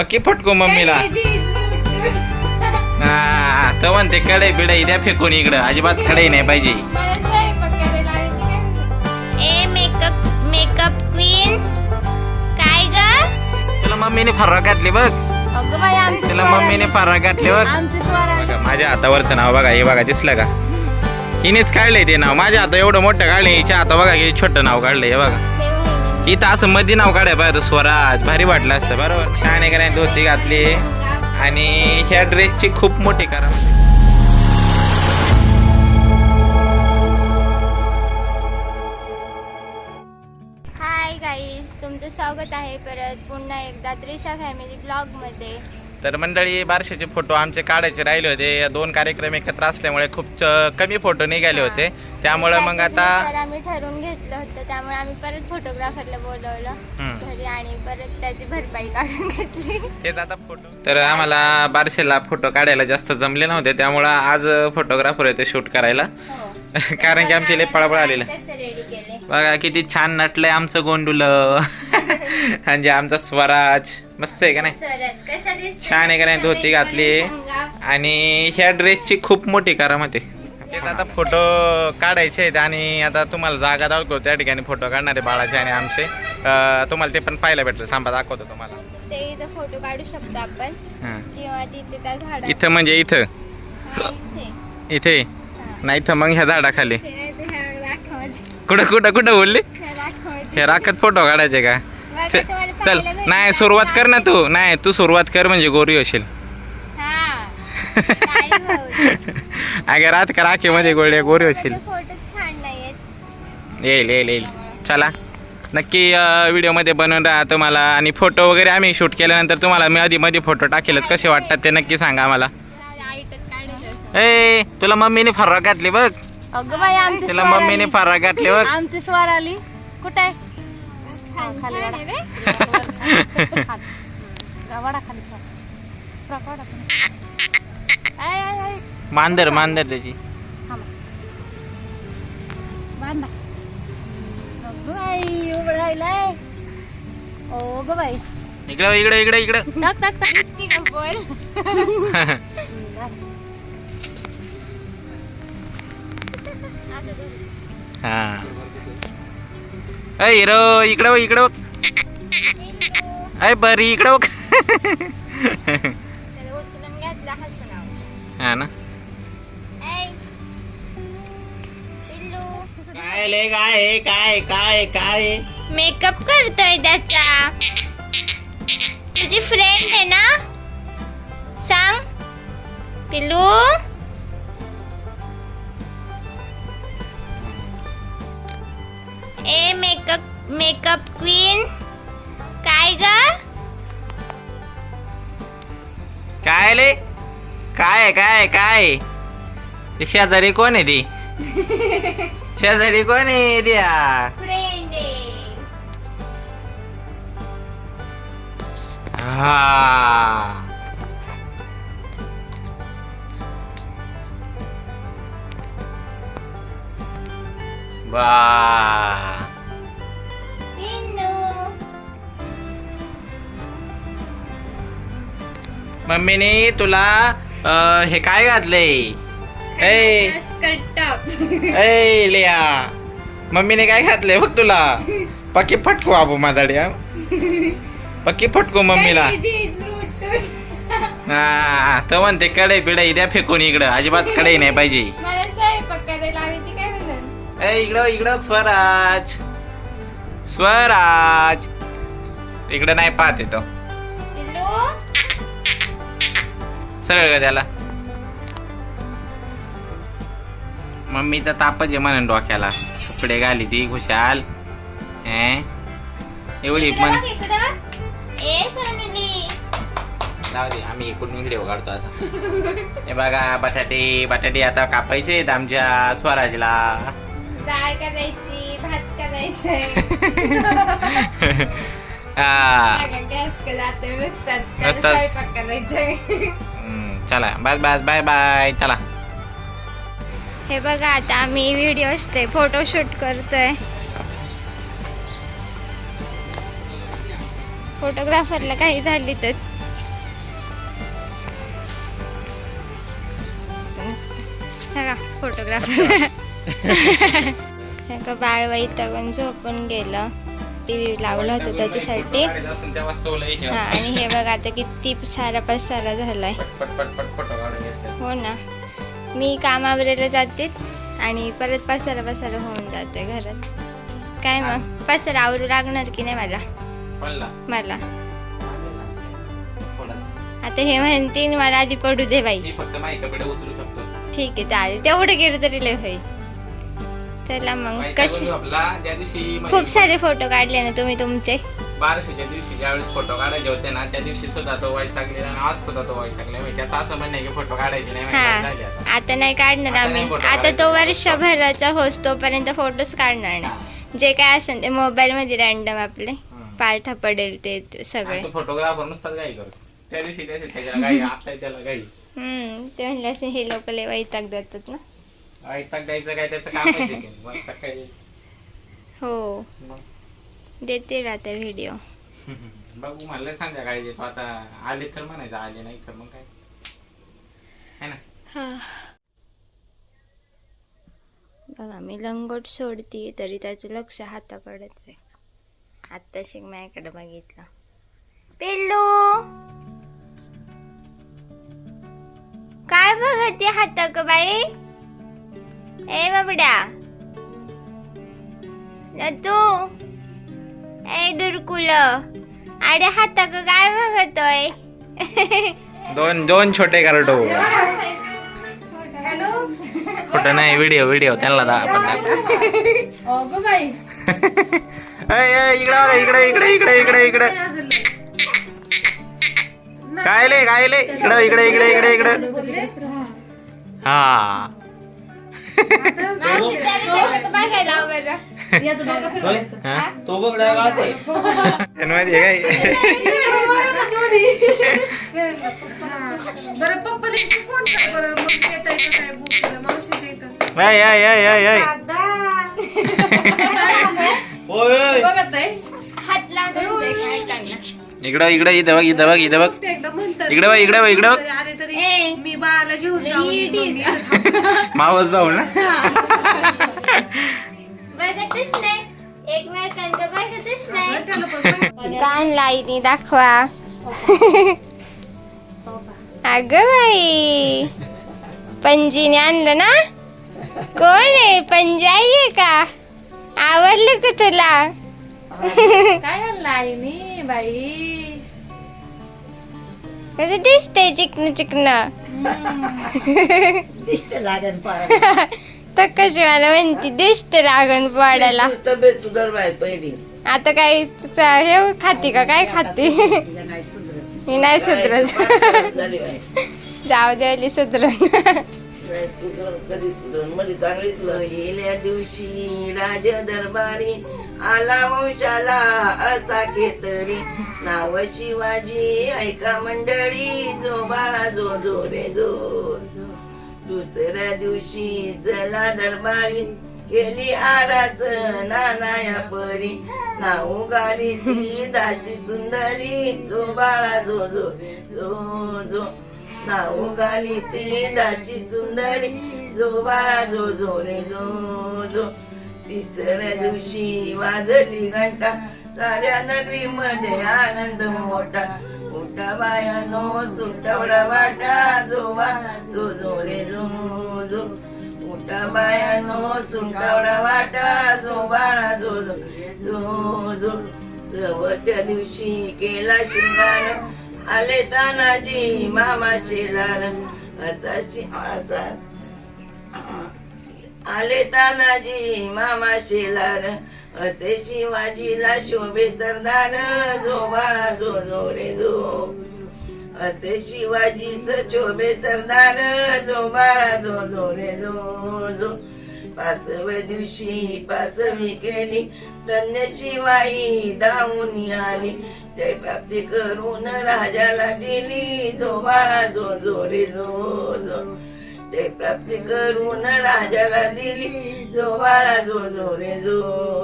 पक्की फटकू मम्मीला. हा तर म्हणते कडे बिडे द्या फेकून इकडं. अजिबात कडे नाही पाहिजे. ए मेकअप मेकअप क्वीन काय ग? तुला मम्मीने फराक घातली बघ. अगं बाई आमची तिला मम्मीने फराक घातली बघ. आमची बघा माझ्या हातावरचं नाव बघा हे बघा दिसलं का? हिनेच काढलंय ते नाव. माझ्या हाता एवढं मोठं काढलंय हिच्या हाता बघा हे छोटं नाव काढलंय हे बघा. इथं असं मध्ये नाव काढाय पाहिजे स्वराज. भारी वाटलं असतं बरोबर? छान आहे नाही धोती घातली. आणि ह्या ड्रेसची खूप मोठी कारण. हाय गाईज तुमचं स्वागत आहे परत पुन्हा एकदा त्रिशा फॅमिली ब्लॉगमध्ये. तर मंडळी बारशेचे फोटो आमचे काढायचे राहिले होते. या दोन कार्यक्रम एकत्र असल्यामुळे खूप च- कमी फोटो निघाले होते. त्यामुळे मग आता आम्ही ठरवून घेतलं होतं. त्यामुळे आम्ही परत फोटोग्राफरला बोलवलं. घरी आणि परत त्याची भरपाई काढून घेतली. तेच आता फोटो तर आम्हाला बारशेला फोटो काढायला जास्त जमले नव्हते. त्यामुळं आज फोटोग्राफर येते शूट करायला. कारण की आमची लय पळापळ आलेलं. कसं रेडी केले बघा किती छान नटलंय आमचं गोंडुलं. म्हणजे आमचा स्वराज. मस्त आहे का नाही? स्वराज कसा दिसतो छान आहे का नाही? धोती घातली. आणि ह्या ड्रेसची खूप मोठी करामत आहे. आता फोटो काढायचे आहेत आणि आता तुम्हाला जागा दाखवतो. त्या ठिकाणी फोटो काढणारे बाळाचे आणि आमचे. तुम्हाला ते पण पाहायला भेटलं. सांबा दाखवतो तुम्हाला. ते इथं फोटो काढू शकतो आपण. हां. किंवा तिथे त्या झाडा इथं म्हणजे इथं? इथे. इथे. नाही तर मग ह्या झाडाखाली ते नाही ते ह्या राखामध्ये. कुठं कुठं कुठं बोलली. हे राखत फोटो काढायचे का? चल. नाही सुरुवात कर ना तू. नाही तू सुरुवात कर म्हणजे गोरी होशील. हा. अगे रात का राखेमध्ये गोळ्या? गोरी होशील. येईल येईल येईल. चला. नक्की व्हिडिओमध्ये बनवून राहा तुम्हाला. आणि फोटो वगैरे आम्ही शूट केल्यानंतर तुम्हाला मी आधी मध्ये फोटो टाकेलच. कसे वाटतात ते नक्की सांगा असं. ए तुला मम्मीने फराक घातली बघ. अगं बाई आमची तिला स्वर मम्मीने आली. फराक घातली बघ आमची स्वर आली कुठे आहे? हा, खाली छान वाडा. आहे रे. खाली. वाडा खाली फ्रॉक. फ्रॉक वाडा खाली. आय, आय, आय. मांदर मांदर त्याची थांबा. बांधा. अगं बाई, उभं राहिलंय. ओ गं बाई इकडं इकडं इकडं इकडं टाक टाक टाक दिसती का बोल? हा. अय हिरो इकडं बघ, इकडं बघ. अय बरी इकडं बघ. हा ना. काय ले काय काय काय काय? मेकअप करतोय त्याचा. तुझी फ्रेंड आहे ना? सांग. पिल्लू. ए मेकअप मेकअप क्वीन काय ग? काय ले काय काय काय? ते शेजारी कोण आहे ती? शेजारी कोण आहे द्या फ्रेंड हा. वा. मम्मीने तुला अं, हे काय घातलंय? ए ए लिया. मम्मीने काय घातलंय बघ तुला? पक्की फटकू आबू मादाड्या पक्की फटकू मम्मीला. हा तर म्हणते कडे पिढे द्या फेकून इकडं. अजिबात कडे नाही पाहिजे. मला ए इकडं इकडं स्वराज. स्वराज. इकडं नाही पाहत येतो. सरळ का त्याला? मम्मीचा तापच आहे म्हणून डोक्याला. कपडे घाली ती खुशाल. हे एवढी पण जाऊ दे आम्ही इकडून इकडे काढतो आता. हे बघा बटाटे बटाटे आता कापायचे आहेत आमच्या स्वराजला. डाळ करायची भात करायचंय. नुसतात चला. बस बाय बाय बाय. चला. हे बघा आता आम्ही व्हिडिओ ते फोटोशूट करतोय. फोटोग्राफरला काही झाली तर. बघा फोटोग्राफर का बाळ वैतागून झोपून गेलं. टी व्ही लावलं होतं त्याच्यासाठी. हे. आणि हे बघ आता किती सारा झालाय फोटो काढून घेतले हो ना. मी कामावरेला जाते आणि परत पसारा पसारा होऊन जातोय घरात. काय मग? पसारा आवरू लागणार की नाही मला? मला. आता हे म्हणतील मला आधी पडू दे बाई. ठीक आहे चालेल. तेवढं केलं तरी लय होईल. चला मग. बाई, कशी? काय बोलू आपला ज्या दिवशी म्हणजे खूप सारे फोटो काढले ना तुम्ही तुमचे. बाराशेच्या दिवशी ज्यावेळेस फोटो काढायचे होते ना त्या दिवशी सुद्धा तो वाईट टाकलेला आणि आज सुद्धा तो वाईट टाकला म्हणजे त्याचं असं म्हणणं आहे की फोटो काढायचे नाही आता. आता नाही काढणार आता आम्ही. नाही photo आता तो काढायचे. वर्षभराचा होस तोपर्यंत फोटोच काढणार नाही. जे काय असेल ते मोबाईल मध्ये रॅन्डम आपले. हम्म. पालथा पडेल ते सगळे. आणि तो फोटोग्राफर नुसताच गाई करतो. त्या दिवशी आता त्याला हम्म. ते म्हणले असे हे लोक लय वैताग देतात ना. वाईट टाक द्यायचं काय त्याचं काम आहे मग आता काय हो. मग? देते राहते व्हिडिओ बघू म्हणलं संध्याकाळी देतो. आता आले तर म्हणायचं आले नाही तर मग काय? है ना? बघा मी लंगोट सोडती तरी त्याचं लक्ष हाताकडेच आहे. आत्ता शिक माझ्याकडे बघितलं. पिल्लू! काय बघते हाताक बाई? ए बाबड्या तू ए डुरकुल अरे हाताक काय बघतोय दोन दोन छोटे कार्टो फोटो नाही व्हिडिओ व्हिडिओ त्यांना दा आपण इकडे बघा, इकडे इकडे इकडे इकडे इकडे काय ले काय ले इकडे इकडे इकडे इकडे इकडे हा तो बघ डायरेक्ट असं आहे. माहिती आहे. काय बरं पप्पाला एक फोन इकडं इकडं इथं बघ इथं बघ इथं बघ. म्हणतात. इकडे बघ इकडे बघ इकडे बघ. तरी. मी बाळाला घेऊन. मावस भाऊ ना. कान लाईनी दाखवा. अग बाई. पणजीने आणलं ना? कोण आहे? पणजी आई आहे का? आवडलं का तुला? काय आणलं आईने बाई? कसं दिसतंय चिकन चिकन तर कशी मला म्हणती दिसत लागण पाडायला तब्येत सुधार बाय पहिली आता काय हे खाती का काय खाती मी नाही सुधरत जाऊ द्यायली सुधरण नाही, तुझं चांगलीच गेल्या दिवशी राज दरबारी आला मोशाला असा केतरी नाव शिवाजी ऐका मंडळी जो बाळा जो जो रे जो. दुसऱ्या दिवशी चला दरबारी केली आराच नानाया परी. नाऊ गाली ती दाची सुंदरी जो बाळा जो जो जो जो. नाऊ गाली तिलाची सुंदरी जो बाळा जो जो रे जो जो. तिसऱ्या दिवशी वाजली घंटा साऱ्या नगरी मध्ये आनंद मोठा. मोठा बायानो सुंटवडा वाटा जो बाळा जो जो रे जो जो. मोठा बायानो सुंटवडा वाटा जो बाळा जो जो जो जो. चवथ्या दिवशी केला शिंगार आले तानाजी मामा शेलार आले तानाजी मामा शेलार असे शिवाजीला शोभे सरदार जो बाळा जो जो रे जो असे शिवाजीच शोभे सरदार जो बाळा जो जो रे जो जो पाचव्या दिवशी पाचवी केली. धन्य शिवाई धावून आली. जय प्राप्ती करून राजाला दिली जो बाळा जो जो जो जो. ते प्राप्ती करून राजाला दिली जो बाळा जो जो रे जो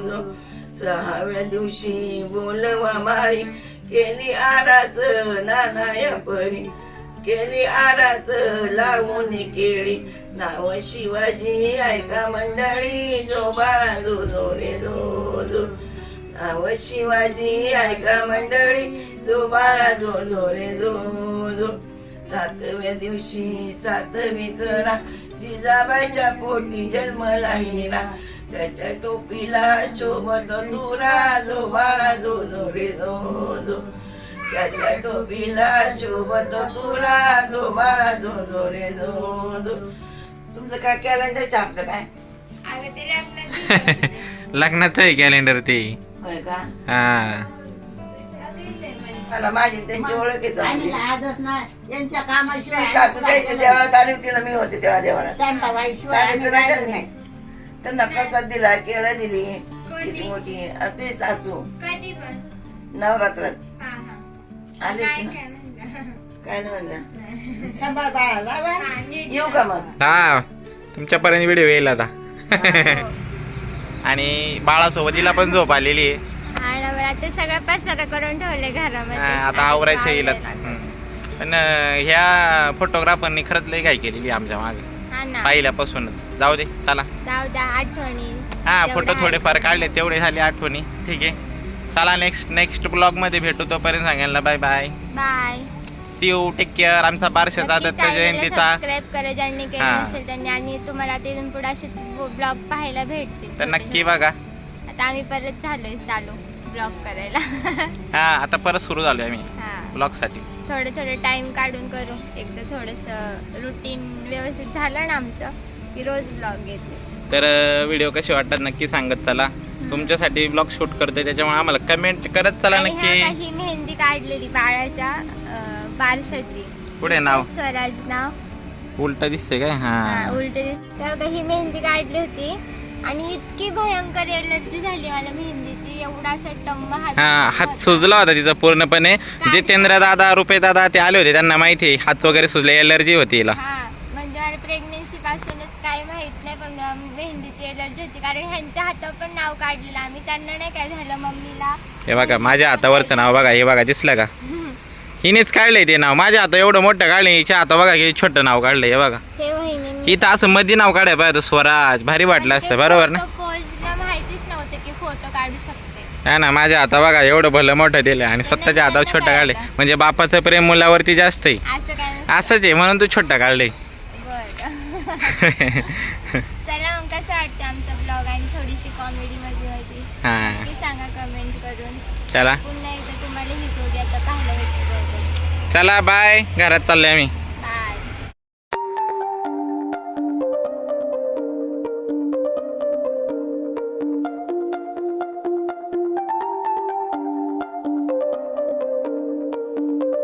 जो. सहाव्या दिवशी बोलवा माळी केली आराच नानाया परी. केली आराच लावून केळी. नाव शिवाजी ऐका मंडळी जो बाळा जो जो जो जो. नाव शिवाजी ऐका मंडळी जो बाळा जो जो रे जो जो. सातव्या दिवशी सातवी करा जिजाबाईच्या पोटी जन्मला हिरा त्याच्या टोपीला शोभत तुरा जो बाळा जो जो रे जो जो. त्याच्या टोपीला शोभत तुरा जो बाळा जो जो. रे जो जो तुमचं काय? कॅलेंडर छापतं काय लग्नाचं आहे कॅलेंडर ते. होय का? हा. मला माझी त्यांची ओळख. आजच यांच्या कामाशिवाय सासू द्यायची देवळात आली होती ना मी होते तेव्हा देवळात सांगितलं नाही का? त्यांना प्रसाद दिला केळं दिली किती मोठी. आणि ते सासू. नवरात्रात. हा हा. आली काय नाही म्हणलं? सांभाळ बाळाला वा. हा, नीट येऊ का मग? हा. तुमच्यापर्यंत व्हिडिओ येईल आता. आणि बाळासोबत हिला पण झोप आलेली आहे. सगळं पसारा करून ठेवले घरामध्ये. आता आवरायचं हम्म. पण ह्या फोटोग्राफरनी खरंच लई काय केलेली आमच्या मागे. हा ना. पहिल्यापासूनच. जाऊ दे चला. जाऊ द्या आठवणी. हा फोटो थोडेफार काढले तेवढे झाले आठवणी. ठीक आहे. चला नेक्स्ट नेक्स्ट ब्लॉगमध्ये भेटू तोपर्यंत सांगायला bye bye bye see you take care आमचा बारशाचा दत्त जयंतीचा. सबस्क्राईब करा ज्यांनी केलं हा. नसेल त्यांनी आणि तुम्हाला तिथून पुढे ब्लॉग पाहायला भेटतील. तर नक्की बघा. आता आम्ही परत झालोय चालू ब्लॉग करायला. हा आता परत सुरू झालोय आम्ही हा. ब्लॉगसाठी थोडं थोडं टाइम काढून करू. एकदा थोडस रुटीन व्यवस्थित झालं ना आमचं की रोज ब्लॉग येते तर व्हिडिओ कसे वाटतात नक्की सांगत चला. तुमच्यासाठी ब्लॉग शूट करतोय त्याच्यामुळे आम्हाला कमेंट करत चला आणि नक्की. काही मेहंदी काढलेली बाळाच्या. बारशाची. पुढे नाव? स्वराज नाव. उलट दिसतंय काय? हा, उलटे ही मेहंदी काढली होती आणि इतकी भयंकर एलर्जी झाली मला मेहंदीची. एवढा असा टंब हात हा हात. सुजला होता तिचा पूर्णपणे. जितेंद्र दादा रुपे दादा ते आले होते त्यांना माहिती आहे, हात वगैरे सुजले एलर्जी होती हिला. हा म्हणजे मला प्रेग्नेन्सी पासूनच काय माहीत नाही पण अं, मेहंदीची एलर्जी होती. कारण ह्यांच्या हातावर पण नाव काढलेलं. आम्ही त्यांना नाही काय झालं मम्मीला. हे बघा माझ्या हातावरचं नाव बघा हे बघा दिसलं का? हिनेच काढलंय ते नाव. माझ्या हाता एवढं मोठं काढलं हिच्या हाता बघा हे छोटं नाव काढलंय हे बघा. हे वहिनी इथं असं मध्ये नाव काढाय पाहिजे स्वराज. भारी वाटलं असतं बरोबर ना? पोजला माहितीच नव्हतं की फोटो काढू शकते. हा ना माझ्या हाता बघा एवढं भलं मोठं दिलं आणि स्वतःच्या हातावर छोटं काढले म्हणजे बापाचं प्रेम मुलावरती जास्त आहे. असं काय? नसतं. असंच आहे म्हणून तू छोटं काढले बरं चला मग कसं वाटतं आमचा ब्लॉग थोडीशी कॉमेडी मध्ये होती. हा. सांगा कमेंट करून. चला. पुन्हा एकदा तुम्हाला ही जोडी आता पाहायला भेटत चला बाय घरात चाललोय आम्ही